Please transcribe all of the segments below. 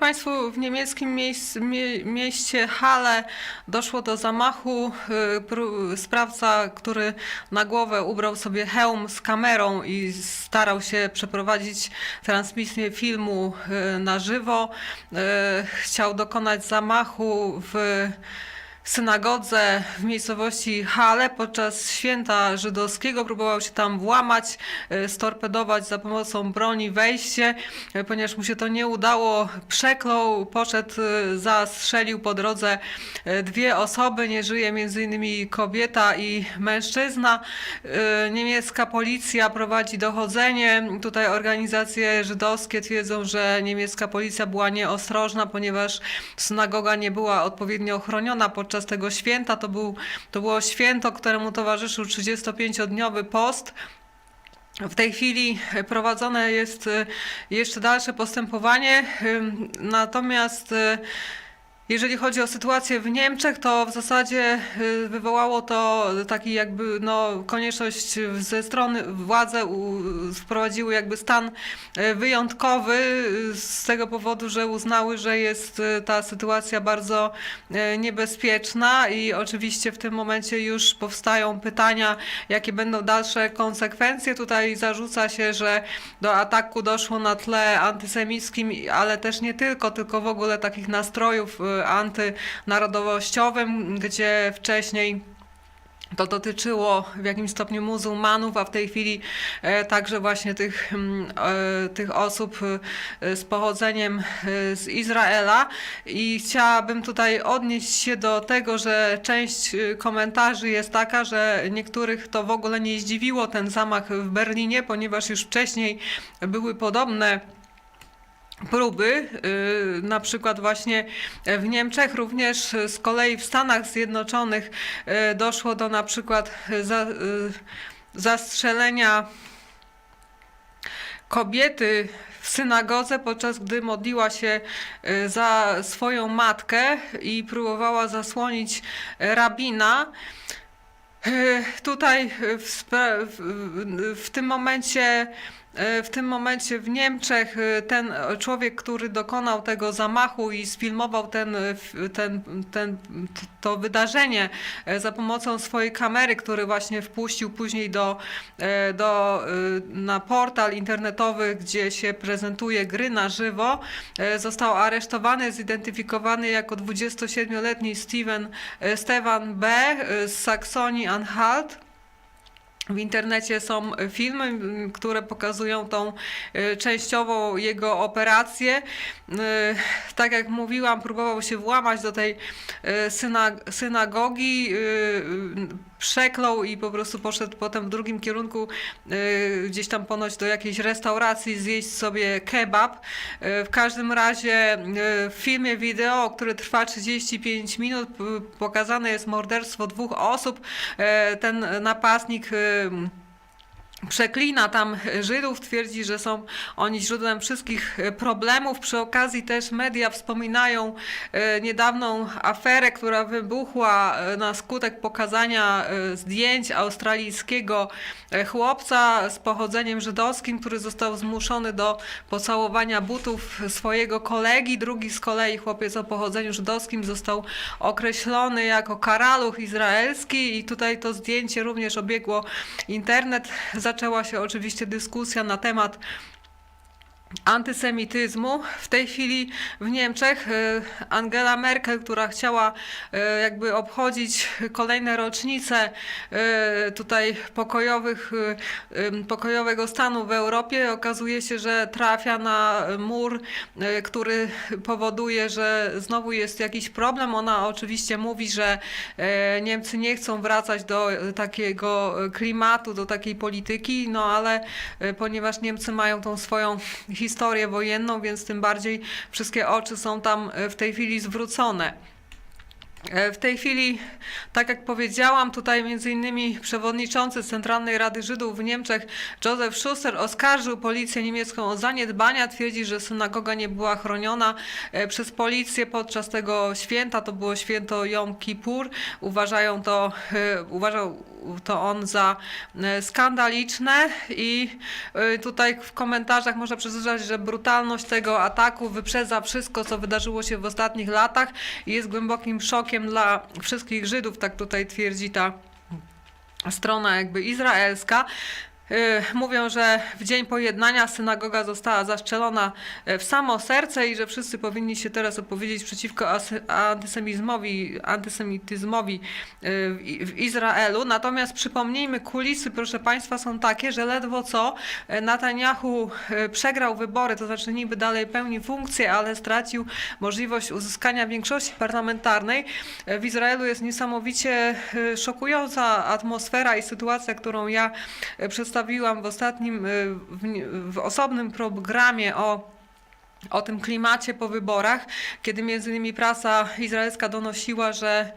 Państwu. W niemieckim mieście Halle doszło do zamachu. Y, Sprawca, który na głowę ubrał sobie hełm z kamerą i starał się przeprowadzić transmisję filmu y, na żywo, y, chciał dokonać zamachu w synagodze w miejscowości Halle podczas święta żydowskiego. Próbował się tam włamać, e, storpedować za pomocą broni wejście. E, Ponieważ mu się to nie udało, przeklął, poszedł, e, zastrzelił po drodze dwie osoby. Nie żyje między innymi kobieta i mężczyzna. Niemiecka policja prowadzi dochodzenie. Tutaj organizacje żydowskie twierdzą, że niemiecka policja była nieostrożna, ponieważ synagoga nie była odpowiednio ochroniona podczas tego święta. To, był, to było święto, któremu towarzyszył 35-dniowy post. W tej chwili prowadzone jest y, jeszcze dalsze postępowanie, natomiast y, jeżeli chodzi o sytuację w Niemczech, to w zasadzie y, wywołało to taki jakby no, konieczność ze strony władze wprowadziły jakby stan y, wyjątkowy y, z tego powodu, że uznały, że jest ta sytuacja bardzo niebezpieczna i oczywiście w tym momencie już powstają pytania, jakie będą dalsze konsekwencje. Tutaj zarzuca się, że do ataku doszło na tle antysemickim, ale też nie tylko, tylko w ogóle takich nastrojów antynarodowościowym, gdzie wcześniej to dotyczyło w jakimś stopniu muzułmanów, a w tej chwili e, także właśnie tych, mm, e, tych osób e, z pochodzeniem z Izraela. I chciałabym tutaj odnieść się do tego, że część komentarzy jest taka, że niektórych to w ogóle nie zdziwiło ten zamach w Berlinie, ponieważ już wcześniej były podobne próby, y, na przykład właśnie w Niemczech, również z kolei w Stanach Zjednoczonych y, doszło do na przykład y, zastrzelenia kobiety w synagodze, podczas gdy modliła się za swoją matkę i próbowała zasłonić rabina. Tutaj w, w, w- tym momencie w tym momencie w Niemczech y, ten człowiek, który dokonał tego zamachu i sfilmował ten, ten, ten, to wydarzenie za pomocą swojej kamery, który właśnie wpuścił później do, do, na portal internetowy, gdzie się prezentuje gry na żywo, został aresztowany, zidentyfikowany jako 27-letni Steven, Stefan B. z Saksonii-Anhalt. W internecie są filmy, które pokazują tą y, częściową jego operację. Y, Tak jak mówiłam, próbował się włamać do tej y, syna, synagogi, przeklął i po prostu poszedł potem w drugim kierunku, gdzieś tam ponoć do jakiejś restauracji zjeść sobie kebab. W każdym razie w filmie wideo, który trwa 35 minut, pokazane jest morderstwo dwóch osób. E, Ten napastnik y, Przeklina tam Żydów, twierdzi, że są oni źródłem wszystkich problemów. Przy okazji też media wspominają e, niedawną aferę, która wybuchła e, na skutek pokazania e, zdjęć australijskiego chłopca z pochodzeniem żydowskim, który został zmuszony do pocałowania butów swojego kolegi. Drugi z kolei chłopiec o pochodzeniu żydowskim został określony jako karaluch izraelski i tutaj to zdjęcie również obiegło internet. Zaczęła się oczywiście dyskusja na temat antysemityzmu. W tej chwili w Niemczech e, Angela Merkel, która chciała e, jakby obchodzić kolejne rocznice e, tutaj pokojowych, pokojowego stanu w Europie, okazuje się, że trafia na mur, który powoduje, że znowu jest jakiś problem. Ona oczywiście mówi, że Niemcy nie chcą wracać do takiego klimatu, do takiej polityki, no ale ponieważ Niemcy mają tą swoją historię wojenną, więc tym bardziej wszystkie oczy są tam e, w tej chwili zwrócone. E, W tej chwili, tak jak powiedziałam, tutaj innymi przewodniczący Centralnej Rady Żydów w Niemczech Józef Schuster oskarżył policję niemiecką o zaniedbania. Twierdzi, że synagoga nie była chroniona e, przez policję podczas tego święta. To było święto Jom Kippur. Uważają to, uważał, to on za e, skandaliczne i e, tutaj w komentarzach można przeczytać, że brutalność tego ataku wyprzedza wszystko, co wydarzyło się w ostatnich latach i jest głębokim szokiem dla wszystkich Żydów, tak tutaj twierdzi ta strona jakby izraelska. Y, Mówią, że w dzień pojednania synagoga została zaszczelona y, w samo serce i że wszyscy powinni się teraz opowiedzieć przeciwko antysemizmowi, antysemityzmowi y, w Izraelu. Natomiast przypomnijmy, kulisy, proszę Państwa, są takie, że ledwo co Netanyahu przegrał wybory, to znaczy niby dalej pełni funkcję, ale stracił możliwość uzyskania większości parlamentarnej. W Izraelu jest niesamowicie szokująca atmosfera i sytuacja, którą ja y, przedstawiłam w ostatnim, y, w, w osobnym programie o o tym klimacie po wyborach, kiedy między innymi prasa izraelska donosiła, że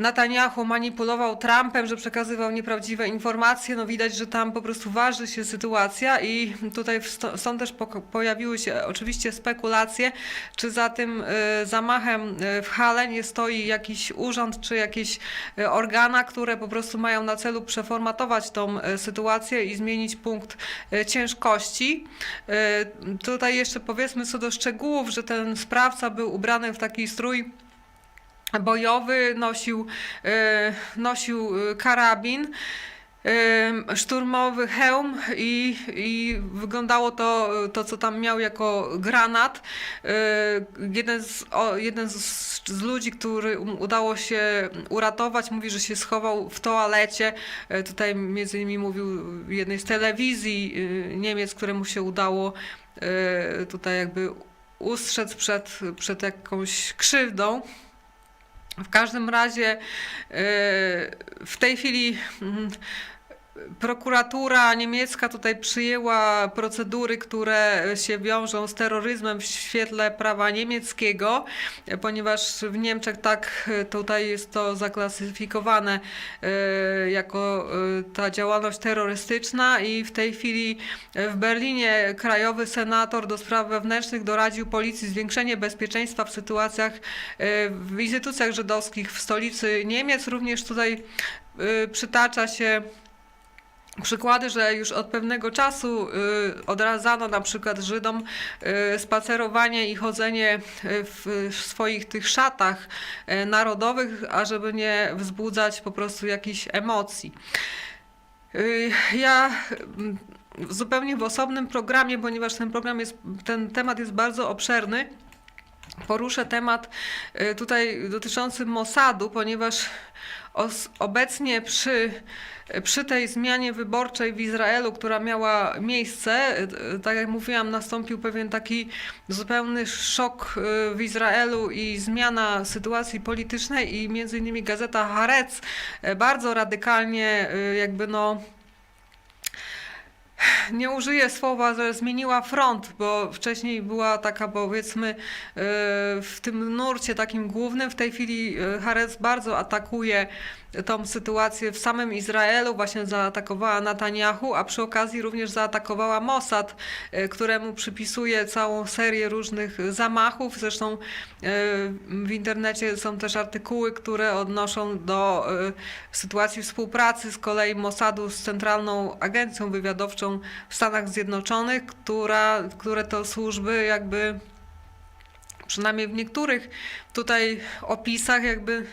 Netanyahu manipulował Trumpem, że przekazywał nieprawdziwe informacje. No widać, że tam po prostu waży się sytuacja i tutaj są też pojawiły się oczywiście spekulacje, czy za tym y, zamachem y, w Hale nie stoi jakiś urząd czy jakieś y, organa, które po prostu mają na celu przeformatować tą sytuację i zmienić punkt ciężkości. Tutaj jeszcze powiedzmy co do szczegółów, że ten sprawca był ubrany w taki strój bojowy, nosił, e, nosił e, karabin, e, szturmowy hełm i, i wyglądało to, to, co tam miał jako granat. Jeden z, o, jeden z, z ludzi, który um- udało się uratować, mówi, że się schował w toalecie. Tutaj między innymi mówił jednej z telewizji Niemiec, któremu się udało tutaj jakby ustrzec przed, przed jakąś krzywdą. W każdym razie e, w tej chwili mm, prokuratura niemiecka tutaj przyjęła procedury, które się wiążą z terroryzmem w świetle prawa niemieckiego, ponieważ w Niemczech tak e, tutaj jest to zaklasyfikowane e, jako e, ta działalność terrorystyczna i w tej chwili w Berlinie krajowy senator do spraw wewnętrznych doradził policji zwiększenie bezpieczeństwa w sytuacjach w instytucjach żydowskich w stolicy Niemiec. Również tutaj przytacza się przykłady, że już od pewnego czasu y, odradzano na przykład Żydom y, spacerowanie i chodzenie y, w swoich tych szatach narodowych, ażeby nie wzbudzać po prostu jakichś emocji. Ja mm, zupełnie w osobnym programie, ponieważ ten program jest, ten temat jest bardzo obszerny, poruszę temat tutaj dotyczący Mossadu, ponieważ obecnie przy, przy tej zmianie wyborczej w Izraelu, która miała miejsce, y, tak jak mówiłam, nastąpił pewien taki zupełny szok y, w Izraelu i zmiana sytuacji politycznej i między innymi gazeta Haaretz y, bardzo radykalnie jakby no nie użyję słowa, że zmieniła front, bo wcześniej była taka powiedzmy e, w tym nurcie takim głównym. W tej chwili e, Harez bardzo atakuje tą sytuację w samym Izraelu, właśnie zaatakowała Netanyahu, a przy okazji również zaatakowała Mossad, e, któremu przypisuje całą serię różnych zamachów. Zresztą e, w internecie są też artykuły, które odnoszą do e, sytuacji współpracy z kolei Mossadu z Centralną Agencją Wywiadowczą w Stanach Zjednoczonych, która, które to służby jakby przynajmniej w niektórych tutaj opisach jakby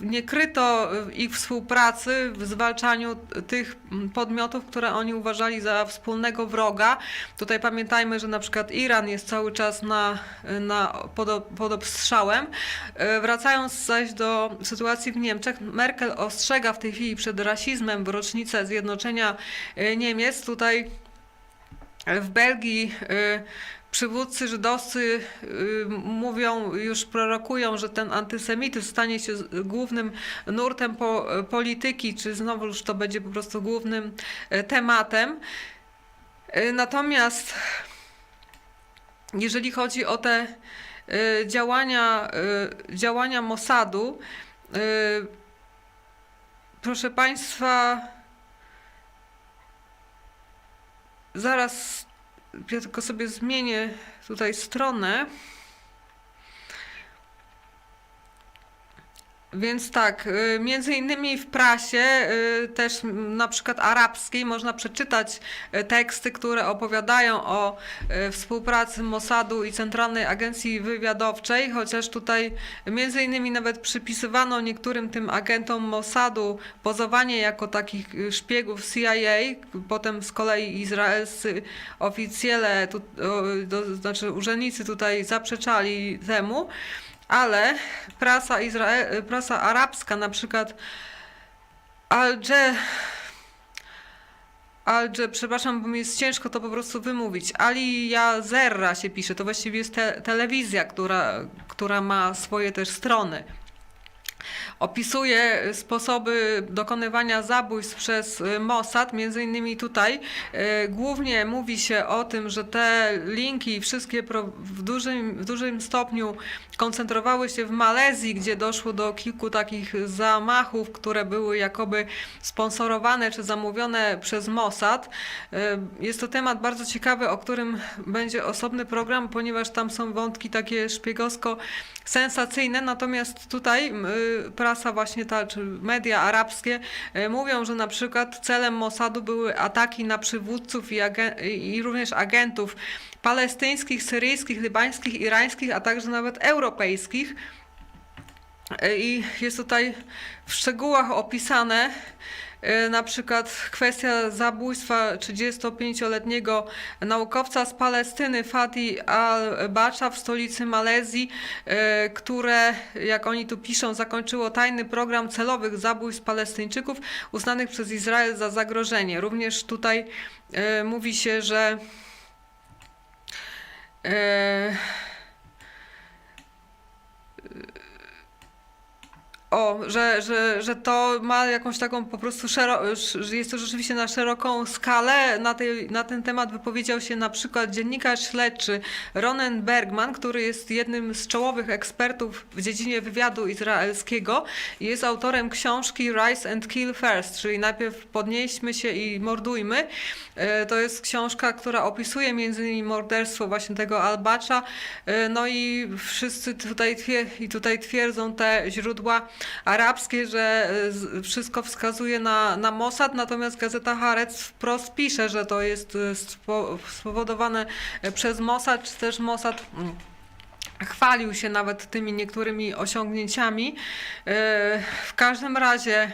nie kryto ich współpracy w zwalczaniu tych podmiotów, które oni uważali za wspólnego wroga. Tutaj pamiętajmy, że na przykład Iran jest cały czas na, na, pod, pod obstrzałem. E, Wracając zaś do sytuacji w Niemczech, Merkel ostrzega w tej chwili przed rasizmem w rocznicę zjednoczenia e, Niemiec. Tutaj w Belgii y, przywódcy żydowscy y, mówią, już prorokują, że ten antysemityzm stanie się głównym nurtem po, polityki, czy znowu już to będzie po prostu głównym e, tematem. Y, Natomiast jeżeli chodzi o te y, działania, działania Mossadu, proszę Państwa, Zaraz ja tylko sobie zmienię tutaj stronę. Więc tak, y, między innymi w prasie, y, też na przykład arabskiej, można przeczytać y, teksty, które opowiadają o współpracy Mossadu i Centralnej Agencji Wywiadowczej, chociaż tutaj między innymi nawet przypisywano niektórym tym agentom Mossadu pozowanie jako takich szpiegów CIA, potem z kolei izraelscy oficjele, tu, o, do, znaczy urzędnicy tutaj zaprzeczali temu. Ale prasa, Izrael, prasa arabska, na przykład Al Jazeera, Al Jazeera, przepraszam, bo mi jest ciężko to po prostu wymówić. Ali się pisze, to właściwie jest te, telewizja, która, która ma swoje też strony. Opisuje sposoby dokonywania zabójstw przez y, Mossad, między innymi tutaj. y, Głównie mówi się o tym, że te linki wszystkie w dużym, w dużym stopniu koncentrowały się w Malezji, gdzie doszło do kilku takich zamachów, które były jakoby sponsorowane czy zamówione przez Mossad. Y, Jest to temat bardzo ciekawy, o którym będzie osobny program, ponieważ tam są wątki takie szpiegowsko sensacyjne, natomiast tutaj prasa właśnie ta, czy media arabskie y, mówią, że na przykład celem Mossadu były ataki na przywódców i, i również agentów palestyńskich, syryjskich, libańskich, irańskich, a także nawet europejskich. Y, I jest tutaj w szczegółach opisane na przykład kwestia zabójstwa 35-letniego naukowca z Palestyny, Fati al-Bacha w stolicy Malezji, y, które, jak oni tu piszą, zakończyło tajny program celowych zabójstw Palestyńczyków uznanych przez Izrael za zagrożenie. Również tutaj y, mówi się, że O, że, że, że to ma jakąś taką po prostu szero, że jest to rzeczywiście na szeroką skalę. Na, tej, na ten temat wypowiedział się na przykład dziennikarz śledczy Ronen Bergman, który jest jednym z czołowych ekspertów w dziedzinie wywiadu izraelskiego i jest autorem książki Rise and Kill First, czyli najpierw podnieśmy się i mordujmy. E, To jest książka, która opisuje między innymi morderstwo właśnie tego Albacza. E, No i wszyscy tutaj, i tutaj twierdzą te źródła arabskie, że e, wszystko wskazuje na, na Mossad, natomiast gazeta Haaretz wprost pisze, że to jest e, spo- spowodowane e, przez Mossad, czy też Mossad mm, chwalił się nawet tymi niektórymi osiągnięciami. W każdym razie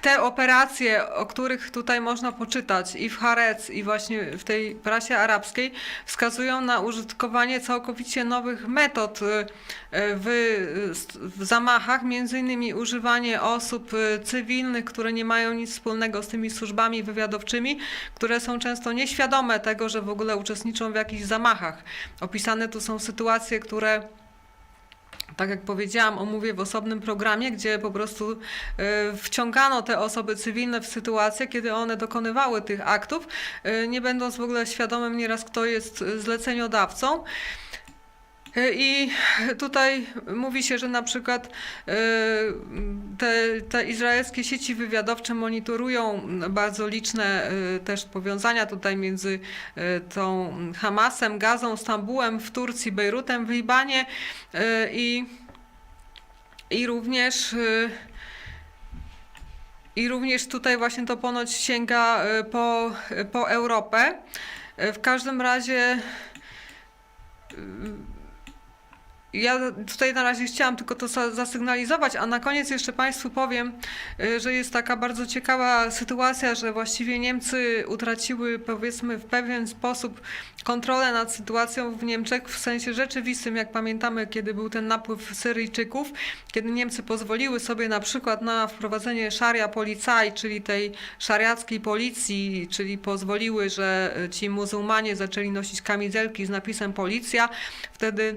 te operacje, o których tutaj można poczytać i w Haaretz, i właśnie w tej prasie arabskiej, wskazują na użytkowanie całkowicie nowych metod y, w, w zamachach, między innymi używanie osób y, cywilnych, które nie mają nic wspólnego z tymi służbami wywiadowczymi, które są często nieświadome tego, że w ogóle uczestniczą w jakichś zamachach. Opisane tu są sytuacje, które tak jak powiedziałam, omówię w osobnym programie, gdzie po prostu e, wciągano te osoby cywilne w sytuację, kiedy one dokonywały tych aktów, e, nie będąc w ogóle świadomym nieraz, kto jest zleceniodawcą. E, I tutaj mówi się, że na przykład e, te, te izraelskie sieci wywiadowcze monitorują bardzo liczne e, też powiązania tutaj między tą Hamasem, Gazą, Stambułem w Turcji, Bejrutem w Libanie i, i również i również tutaj właśnie to ponoć sięga po, po Europę. W każdym razie ja tutaj na razie chciałam tylko to za- zasygnalizować, a na koniec jeszcze Państwu powiem, y, że jest taka bardzo ciekawa sytuacja, że właściwie Niemcy utraciły powiedzmy w pewien sposób kontrolę nad sytuacją w Niemczech w sensie rzeczywistym, jak pamiętamy, kiedy był ten napływ Syryjczyków, kiedy Niemcy pozwoliły sobie na przykład na wprowadzenie szaria policaj, czyli tej szariackiej policji, czyli pozwoliły, że ci muzułmanie zaczęli nosić kamizelki z napisem policja, wtedy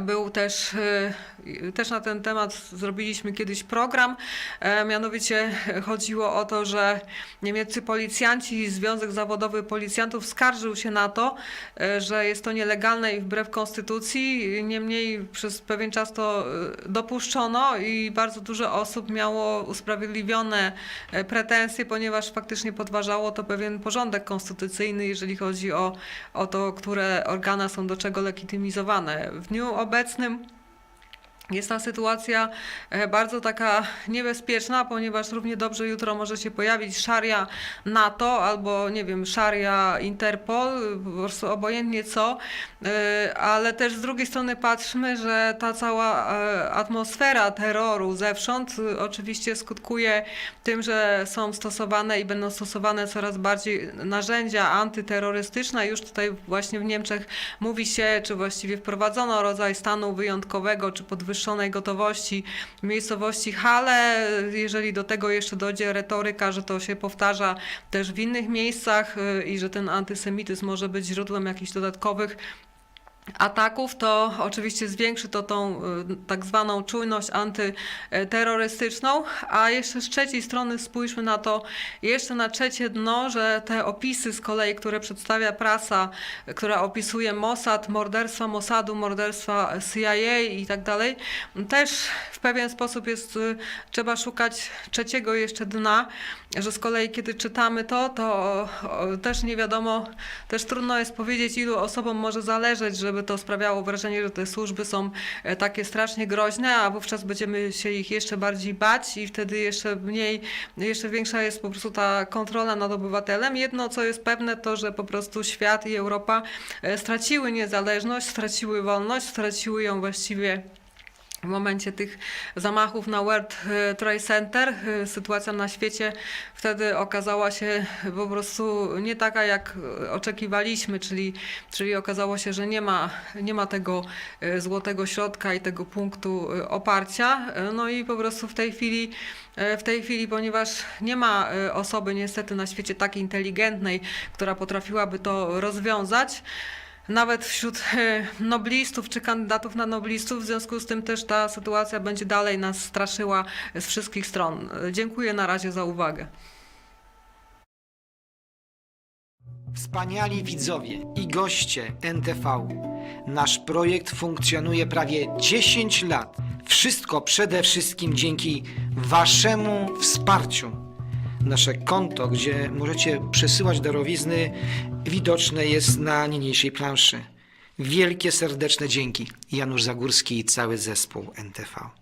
Był też, e, też na ten temat zrobiliśmy kiedyś program. E, Mianowicie chodziło o to, że niemieccy policjanci i Związek Zawodowy Policjantów skarżył się na to, e, że jest to nielegalne i wbrew konstytucji. Niemniej przez pewien czas to e, dopuszczono i bardzo dużo osób miało usprawiedliwione e, pretensje, ponieważ faktycznie podważało to pewien porządek konstytucyjny, jeżeli chodzi o, o to, które organa są do czego legitymizowane. W dniu obecnym jest ta sytuacja e, bardzo taka niebezpieczna, ponieważ równie dobrze jutro może się pojawić szaria NATO albo nie wiem, szaria Interpol, po prostu obojętnie co, E, ale też z drugiej strony patrzmy, że ta cała e, atmosfera terroru zewsząd oczywiście skutkuje tym, że są stosowane i będą stosowane coraz bardziej narzędzia antyterrorystyczne. Już tutaj właśnie w Niemczech mówi się, czy właściwie wprowadzono rodzaj stanu wyjątkowego, czy podwyższonej gotowości w miejscowości Hale. Jeżeli do tego jeszcze dojdzie retoryka, że to się powtarza też w innych miejscach y, i że ten antysemityzm może być źródłem jakichś dodatkowych ataków, to oczywiście zwiększy to tą y, tak zwaną czujność antyterrorystyczną, a jeszcze z trzeciej strony spójrzmy na to jeszcze na trzecie dno, że te opisy z kolei, które przedstawia prasa, która opisuje Mossad, morderstwa Mossadu, morderstwa CIA i tak dalej, też w pewien sposób jest, y, trzeba szukać trzeciego jeszcze dna, że z kolei kiedy czytamy to, to też nie wiadomo, też trudno jest powiedzieć, ilu osobom może zależeć, żeby to sprawiało wrażenie, że te służby są e, takie strasznie groźne, a wówczas będziemy się ich jeszcze bardziej bać i wtedy jeszcze mniej, jeszcze większa jest po prostu ta kontrola nad obywatelem. Jedno, co jest pewne, to, że po prostu świat i Europa e, straciły niezależność, straciły wolność, straciły ją właściwie w momencie tych zamachów na World e, Trade Center e, sytuacja na świecie wtedy okazała się po prostu nie taka, jak oczekiwaliśmy, czyli, czyli okazało się, że nie ma, nie ma tego e, złotego środka i tego punktu oparcia. No i po prostu w tej chwili, w tej chwili, ponieważ nie ma osoby niestety na świecie tak inteligentnej, która potrafiłaby to rozwiązać, nawet wśród e, noblistów czy kandydatów na noblistów. W związku z tym też ta sytuacja będzie dalej nas straszyła z wszystkich stron. Dziękuję na razie za uwagę. Wspaniali widzowie i goście NTV. Nasz projekt funkcjonuje prawie 10 lat. Wszystko przede wszystkim dzięki Waszemu wsparciu. Nasze konto, gdzie możecie przesyłać darowizny, widoczne jest na niniejszej planszy. Wielkie serdeczne dzięki. Janusz Zagórski i cały zespół NTV.